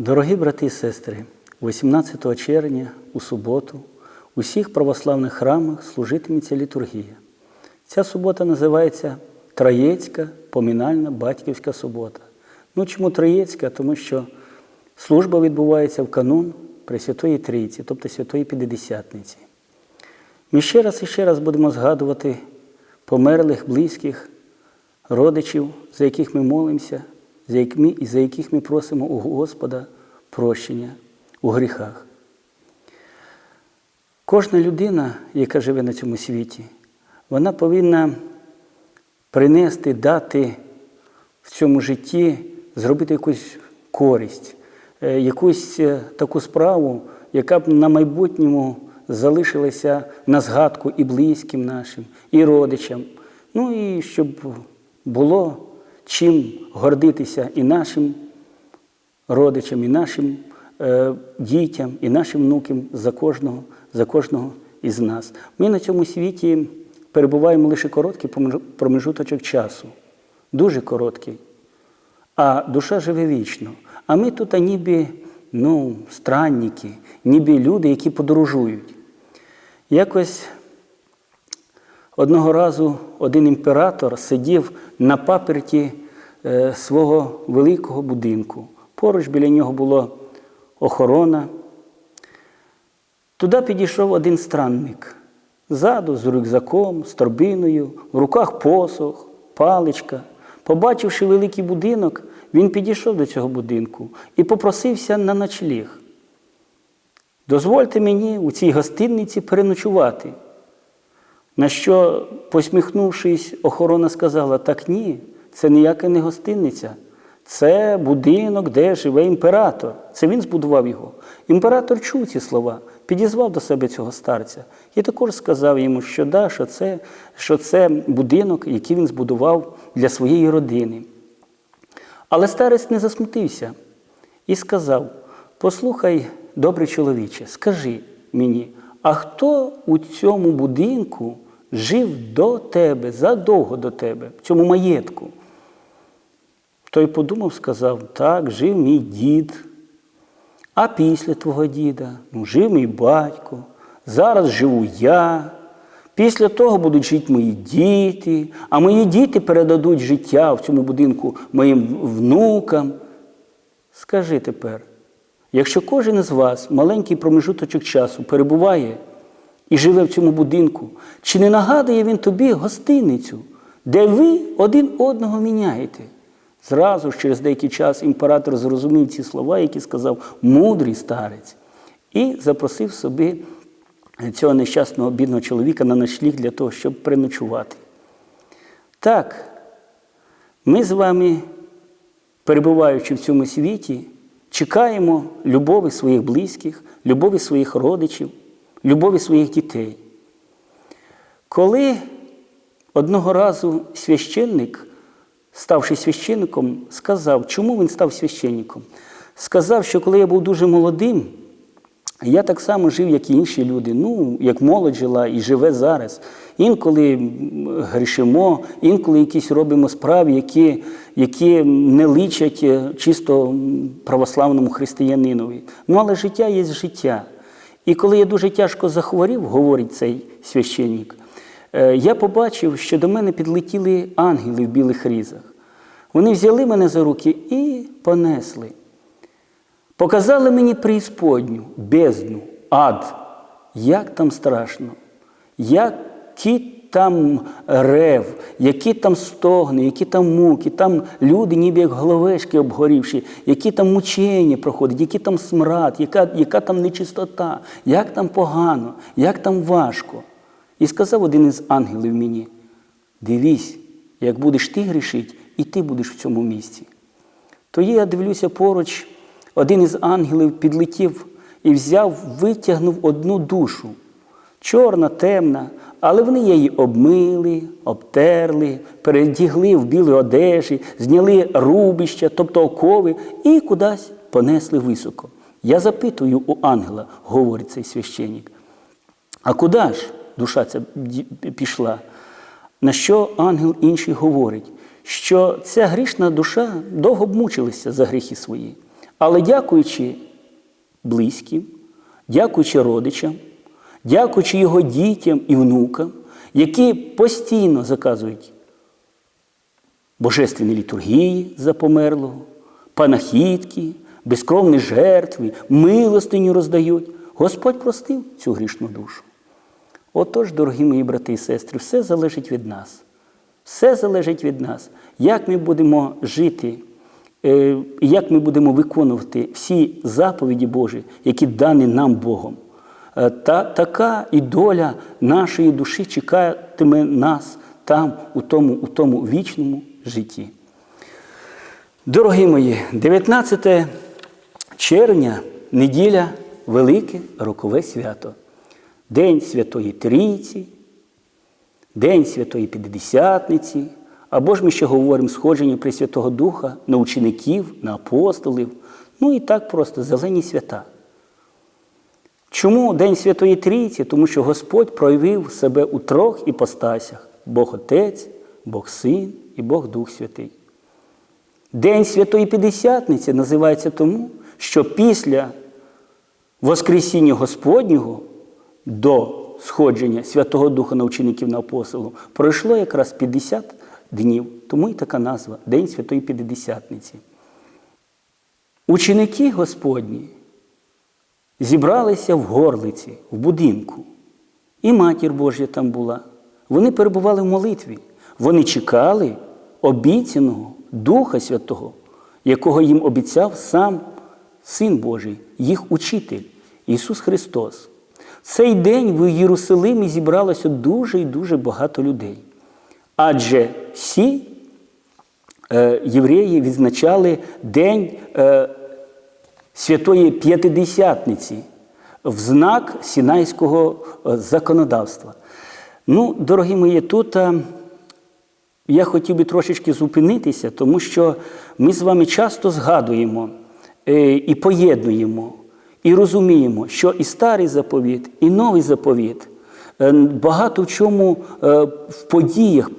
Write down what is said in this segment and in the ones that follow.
Дорогі брати і сестри, 18 червня у суботу у всіх православних храмах служитиметься літургія. Ця субота називається Троєцька помінальна батьківська субота. Ну чому Троєцька? Тому що служба відбувається в канун Пресвятої Трійці, тобто Святої П'ятидесятниці. Ми ще раз і ще раз будемо згадувати померлих, близьких, родичів, за яких ми молимося, за і за яких ми просимо у Господа прощення у гріхах. Кожна людина, яка живе на цьому світі, вона повинна принести, дати в цьому житті, зробити якусь користь, е, якусь е, таку справу, яка б на майбутньому залишилася на згадку і близьким нашим, і родичам. Ну і щоб було чим гордитися і нашим родичам, і нашим е, дітям, і нашим внукам за кожного, за кожного із нас. Ми на цьому світі перебуваємо лише короткий промежуточок часу, дуже короткий. А душа живе вічно. А ми тут а ніби ну, странники, ніби люди, які подорожують. Якось одного разу один імператор сидів на паперті е, свого великого будинку. Поруч біля нього була охорона. Туди підійшов один странник. Ззаду з рюкзаком, з торбиною, в руках посох, паличка. Побачивши великий будинок, він підійшов до цього будинку і попросився на ночліг. Дозвольте мені у цій гостинниці переночувати. На що, посміхнувшись, охорона сказала: так ні, це ніяка не гостинниця. Це будинок, де живе імператор. Це він збудував його. Імператор чув ці слова, підізвав до себе цього старця і також сказав йому, що да, що це, що це будинок, який він збудував для своєї родини. Але старець не засмутився і сказав: Послухай, добрий чоловіче, скажи мені, а хто у цьому будинку жив до тебе, задовго до тебе, в цьому маєтку? Той подумав, сказав, так, жив мій дід. А після твого діда ну, жив мій батько, зараз живу я. Після того будуть жити мої діти, а мої діти передадуть життя в цьому будинку моїм внукам. Скажи тепер, якщо кожен із вас маленький промежуточок часу перебуває і живе в цьому будинку, чи не нагадує він тобі гостиницю, де ви один одного міняєте? Зразу ж через деякий час імператор зрозумів ці слова, які сказав мудрий старець, і запросив собі цього нещасного бідного чоловіка на ночліг для того, щоб переночувати. Так, ми з вами, перебуваючи в цьому світі, чекаємо любові своїх близьких, любові своїх родичів, любові своїх дітей. Коли одного разу священник, ставши священником, сказав, чому він став священником? Сказав, що коли я був дуже молодим, я так само жив, як і інші люди. Ну, як молодь жила і живе зараз. Інколи грішимо, інколи якісь робимо справи, які, які не личать е, чисто православному християнинові. Ну, але життя є життя. І коли я дуже тяжко захворів, говорить цей священник, е, я побачив, що до мене підлетіли ангели в білих різах. Вони взяли мене за руки і понесли. Показали мені преісподню, бездну, ад. Як там страшно, який там рев, які там стогни, які там муки, там люди, ніби як головешки обгорівші, які там мучення проходять, який там смрад, яка, яка там нечистота, як там погано, як там важко. І сказав один із ангелів мені: дивись, як будеш ти грішити, і ти будеш в цьому місці. Тоді я дивлюся поруч, один із ангелів підлетів і взяв, витягнув одну душу. Чорна, темна, але вони її обмили, обтерли, передягли в білі одежі, зняли рубища, тобто окови, і кудись понесли високо. Я запитую у ангела, говорить цей священник, а куди ж душа ця пішла? На що ангел інший говорить, що ця грішна душа довго б мучилася за гріхи свої, Але дякуючи близьким, дякуючи родичам, дякуючи його дітям і внукам, які постійно заказують божественні літургії за померлого, панахідки, безкровні жертви, милостиню роздають. Господь простив цю грішну душу. Отож, дорогі мої брати і сестри, все залежить від нас. Все залежить від нас, як ми будемо жити, е, як ми будемо виконувати всі заповіді Божі, які дані нам Богом. Е, Та така і доля нашої душі чекатиме нас там, у тому, у тому вічному житті. Дорогі мої, 19 червня, неділя, велике рокове свято. День Святої Трійці, День Святої П'ятдесятниці, або ж ми ще говоримо сходження Пресвятого Духа на учеників, на апостолів, ну і так просто зелені свята. Чому День Святої Трійці? Тому що Господь проявив себе у трьох іпостасях: Бог Отець, Бог Син і Бог Дух Святий. День Святої П'ятдесятниці називається тому, що після Воскресіння Господнього до сходження Святого Духа на учеників на апостолу пройшло якраз 50 днів, тому і така назва День Святої П'ятдесятниці. Ученики Господні зібралися в горлиці, в будинку. І матір Божя там була. Вони перебували в молитві. Вони чекали обіцяного Духа Святого, якого їм обіцяв сам Син Божий, їх учитель, Ісус Христос. Цей день в Єрусалимі зібралося дуже і дуже багато людей. Адже всі е, євреї відзначали День е, Святої П'ятидесятниці в знак Сінайського е, законодавства. Ну, дорогі мої, тут е, я хотів би трошечки зупинитися, тому що ми з вами часто згадуємо е, і поєднуємо, і розуміємо, що і старий заповіт, і новий заповіт багато в чому в подіях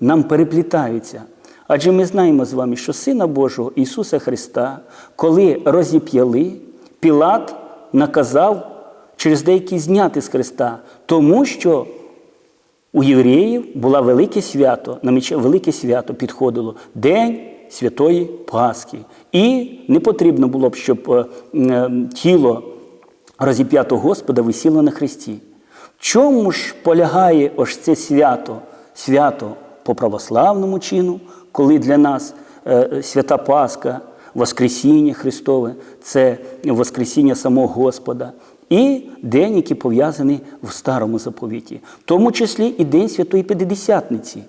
нам переплітаються. Адже ми знаємо з вами, що Сина Божого Ісуса Христа, коли розіп'яли, Пілат наказав через деякі зняти з Христа, тому що у євреїв було велике свято, велике свято підходило День Святої Пасхи. І не потрібно було б, щоб е, е, тіло розіп'ятого Господа висіло на хресті. В чому ж полягає ось це свято? Свято по православному чину, коли для нас е, свята Пасха, Воскресіння Христове це Воскресіння самого Господа. І день, який пов'язаний в старому заповіті, в тому числі і День Святої П'ятидесятниці.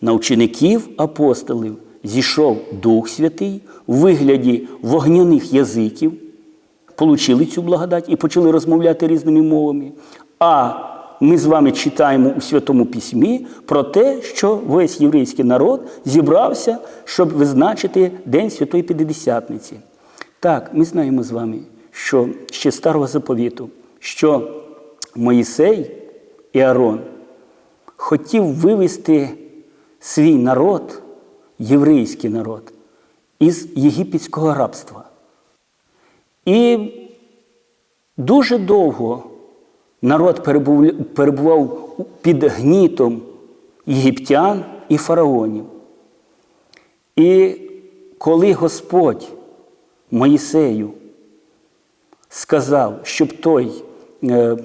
На учеників апостолів зійшов Дух Святий у вигляді вогняних язиків, получили цю благодать і почали розмовляти різними мовами. А ми з вами читаємо у Святому Письмі про те, що весь єврейський народ зібрався, щоб визначити День Святої П'ятидесятниці. Так, ми знаємо з вами, що ще старого заповіту, що Моїсей і Арон хотів вивести свій народ, єврейський народ, із єгипетського рабства. І дуже довго народ перебував під гнітом єгиптян і фараонів. І коли Господь Моїсею сказав, щоб той е,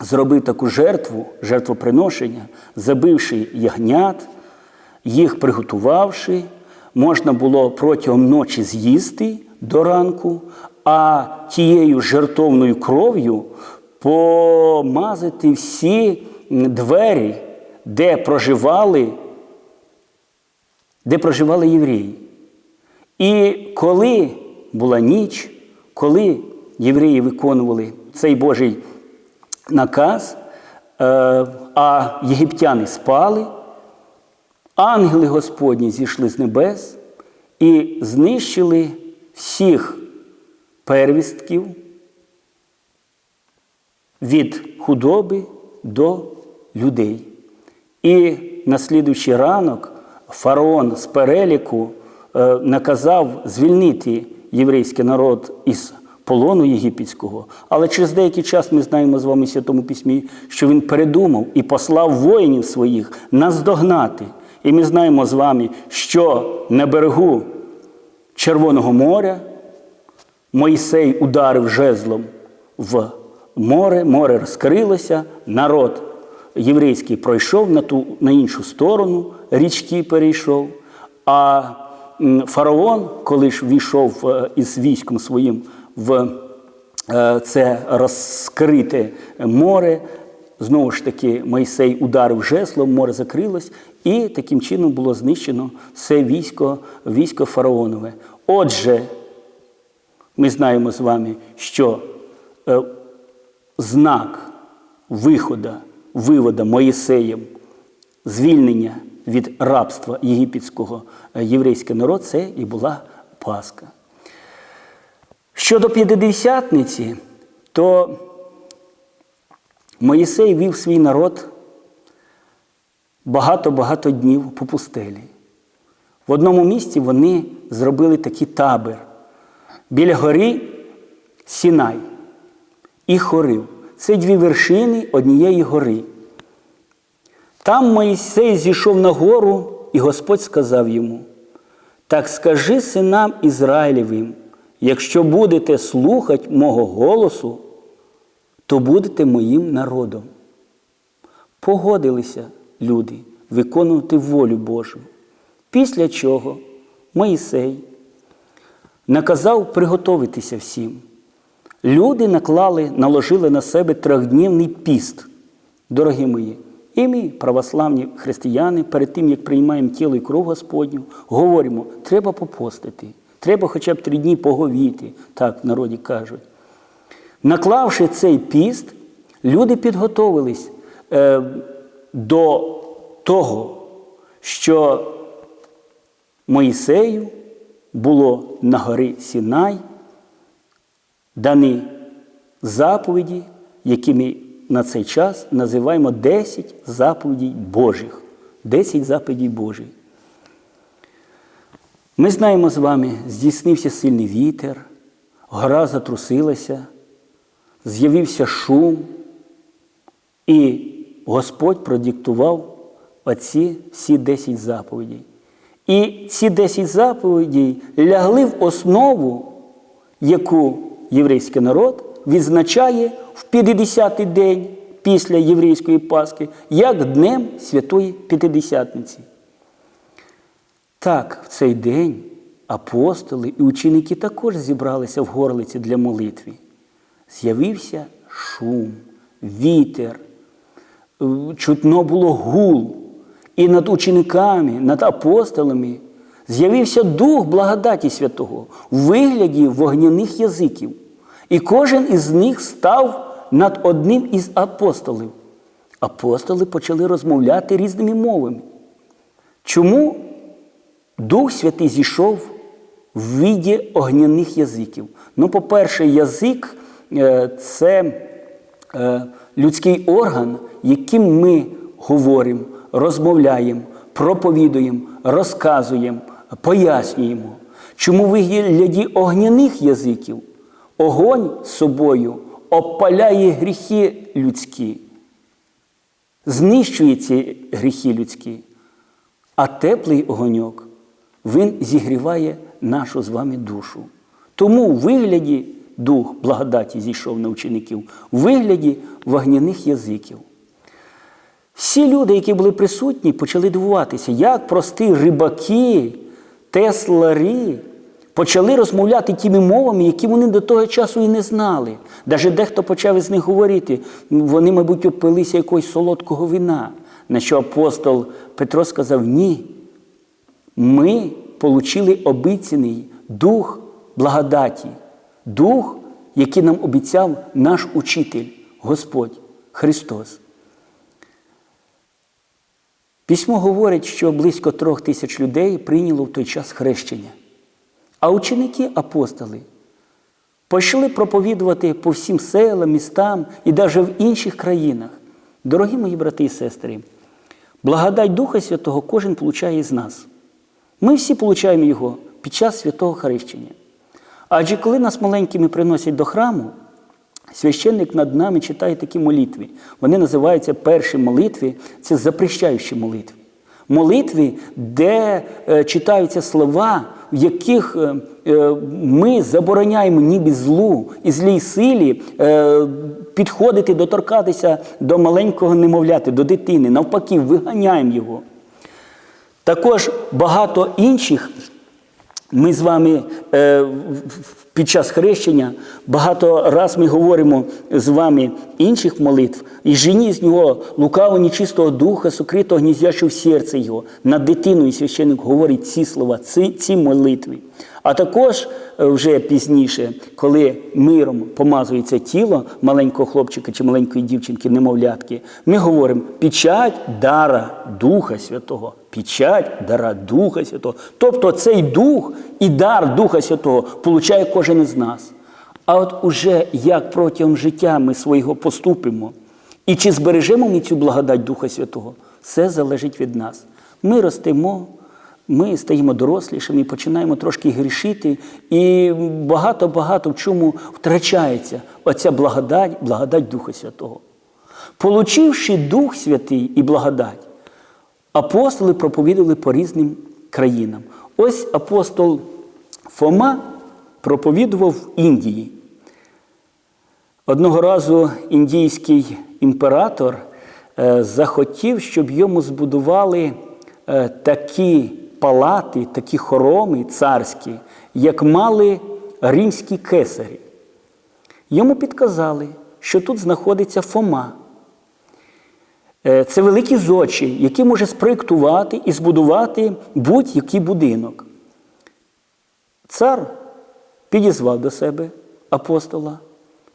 зробив таку жертву, жертвоприношення, забивши ягнят, їх приготувавши, можна було протягом ночі з'їсти до ранку, а тією жертовною кров'ю помазати всі двері, де проживали, де проживали євреї. І коли була ніч, коли євреї виконували цей Божий наказ, е, а єгиптяни спали, ангели Господні зійшли з небес і знищили всіх первістків від худоби до людей. І на слідуючий ранок фараон з переліку е, наказав звільнити єврейський народ із полону єгипетського, але через деякий час ми знаємо з вами Святому Письмі, що він передумав і послав воїнів своїх наздогнати. І ми знаємо з вами, що на берегу Червоного моря Мойсей ударив жезлом в море, море розкрилося, народ єврейський пройшов на ту на іншу сторону, річки перейшов. А фараон, коли ж війшов е, із військом своїм в е, це розкрите море, знову ж таки Мойсей ударив жеслом, море закрилось, і таким чином було знищено все військо, військо фараонове. Отже, ми знаємо з вами, що е, знак виходу, вивода Моїсеєм, звільнення від рабства єгипетського е, єврейський народ, це і була Пасха. Щодо П'ятидесятниці, то Моїсей вів свій народ багато-багато днів по пустелі. В одному місці вони зробили такий табір біля гори Сінай і Хорив. Це дві вершини однієї гори. Там Моїсей зійшов на гору, і Господь сказав йому: Так скажи синам Ізраїлевим, якщо будете слухати мого голосу, то будете моїм народом. Погодилися люди виконувати волю Божу. Після чого Моїсей наказав приготуватися всім. Люди наклали, наложили на себе трьохдневний піст, дорогі мої. І ми, православні християни, перед тим, як приймаємо тіло і кров Господню, говоримо, треба попостити, треба хоча б три дні поговіти, так в народі кажуть. Наклавши цей піст, люди підготовились е, до того, що Моїсею було на горі Сінай дані заповіді, які ми на цей час називаємо 10 заповідей Божих. 10 заповідей Божих. Ми знаємо з вами, здійснився сильний вітер, гора затрусилася, з'явився шум, і Господь продиктував оці всі 10 заповідей. І ці 10 заповідей лягли в основу, яку єврейський народ відзначає в 50-й день після єврейської Пасхи, як Днем Святої П'ятидесятниці. Так, в цей день апостоли і ученики також зібралися в горлиці для молитви. З'явився шум, вітер, чутно було гул. І над учениками, над апостолами з'явився Дух благодаті Святого в вигляді вогняних язиків. І кожен із них став над одним із апостолів. Апостоли почали розмовляти різними мовами. Чому Дух Святий зійшов в віді огняних язиків? Ну, по-перше, язик е, це е, людський орган, яким ми говоримо, розмовляємо, проповідуємо, розказуємо, пояснюємо. Чому в вигляді огняних язиків огонь собою обпаляє гріхи людські, знищує ці гріхи людські, а теплий огоньок він зігріває нашу з вами душу. Тому в вигляді дух благодаті зійшов на учеників, в вигляді вогняних язиків. Всі люди, які були присутні, почали дивуватися, як прості рибаки, теслари почали розмовляти тими мовами, які вони до того часу і не знали. Навіть дехто почав із них говорити, вони, мабуть, опилися якогось солодкого вина. На що апостол Петро сказав: ні. Ми отримали обіцяний дух благодаті, дух, який нам обіцяв наш учитель, Господь Христос. Письмо говорить, що близько трьох тисяч людей прийняло в той час хрещення. А ученики апостоли пішли проповідувати по всім селам, містам і навіть в інших країнах. Дорогі мої брати і сестри, благодать Духа Святого кожен получає із нас. Ми всі получаємо його під час святого хрещення. Адже коли нас маленькими приносять до храму, священник над нами читає такі молитви. Вони називаються перші молитви, це запрещаючі молитви. Молитви, де е, читаються слова, в яких е, е, ми забороняємо ніби злу і злій силі е, підходити, доторкатися до маленького немовляти, до дитини. Навпаки, виганяємо його. Також багато інших. Ми з вами е, під час хрещення багато раз ми говоримо з вами інших молитв, і жені з нього лукаво нечистого духа, сукритого гніздящого в серце його. Над дитиною священник говорить ці слова, ці, ці молитви. А також е, вже пізніше, коли миром помазується тіло маленького хлопчика чи маленької дівчинки, немовлятки, ми говоримо печать дара Духа Святого. Печать дара Духа Святого. Тобто цей дух і дар Духа Святого получає кожен із нас. А от уже як протягом життя ми свого поступимо, і чи збережемо ми цю благодать Духа Святого, все залежить від нас. Ми ростемо, ми стаємо дорослішими, починаємо трошки грішити, і багато-багато в чому втрачається оця благодать, благодать Духа Святого. Получивши Дух Святий і благодать, апостоли проповідували по різним країнам. Ось апостол Фома проповідував в Індії. Одного разу індійський імператор е, захотів, щоб йому збудували е, такі палати, такі хороми царські, як мали римські кесарі. Йому підказали, що тут знаходиться Фома. Е, Це великий зодчий, який може спроєктувати і збудувати будь-який будинок. Цар підізвав до себе апостола,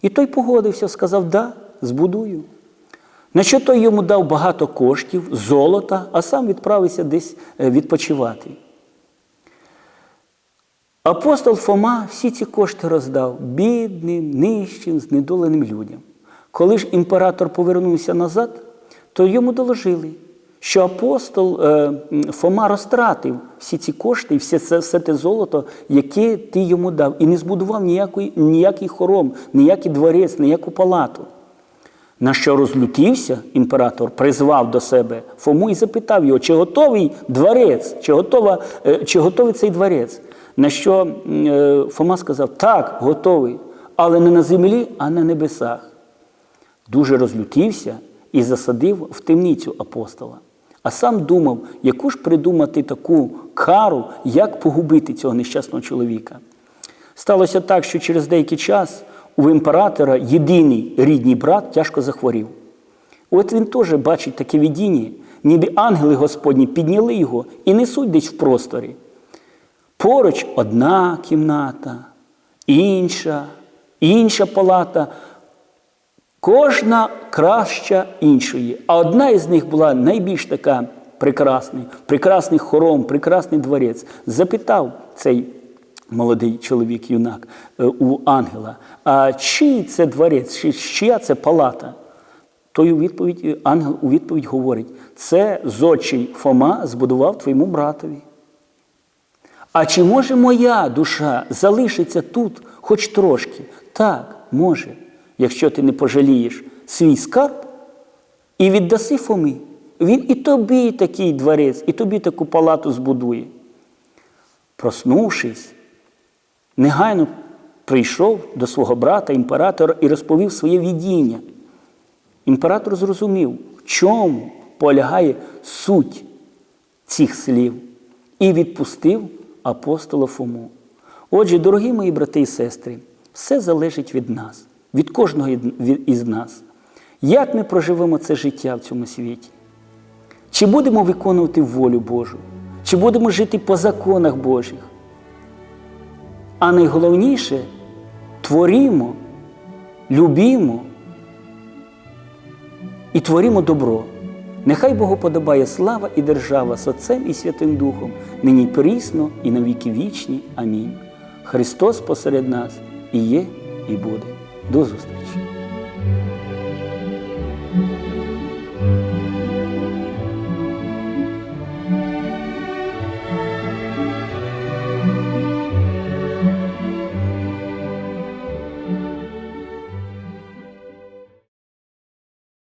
і той погодився, сказав, да, збудую. На що той йому дав багато коштів, золота, а сам відправився десь е, відпочивати. Апостол Фома всі ці кошти роздав бідним, нижчим, знедоленим людям. Коли ж імператор повернувся назад, то йому доложили, що апостол е, Фома розтратив всі ці кошти і все, це, все те золото, яке ти йому дав, і не збудував ніякий, ніякий хором, ніякий дворець, ніяку палату. На що розлютився імператор, призвав до себе Фому і запитав його, чи готовий дворець, чи, готова, е, чи готовий цей дворець. На що е, Фома сказав, так, готовий, але не на землі, а на небесах. Дуже розлютився і засадив в темницю апостола. А сам думав, яку ж придумати таку кару, як погубити цього нещасного чоловіка. Сталося так, що через деякий час у імператора єдиний рідний брат тяжко захворів. От він теж бачить таке видіння, ніби ангели Господні підняли його і несуть десь в просторі. Поруч одна кімната, інша, інша палата, кожна краща іншої. А одна із них була найбільш така прекрасна, прекрасний хором, прекрасний дворець. Запитав цей молодий чоловік, юнак е, у ангела, а чий це дворець, чи чия це палата? Той у відповідь, ангел у відповідь говорить: це зодчий Фома збудував твоєму братові. А чи може моя душа залишиться тут хоч трошки? Так, може, якщо ти не пожалієш свій скарб і віддаси Фомі. Він і тобі такий дворець, і тобі таку палату збудує. Проснувшись, негайно прийшов до свого брата, імператора, і розповів своє видіння. Імператор зрозумів, в чому полягає суть цих слів, і відпустив апостола Фому. Отже, дорогі мої брати і сестри, все залежить від нас, від кожного із нас. Як ми проживемо це життя в цьому світі? Чи будемо виконувати волю Божу? Чи будемо жити по законах Божих? А найголовніше творімо, любімо і творімо добро. Нехай Богу подобає слава і держава з Отцем і Святим Духом, нині прісно, і на віки вічні. Амінь. Христос посеред нас і є, і буде. До зустрічі!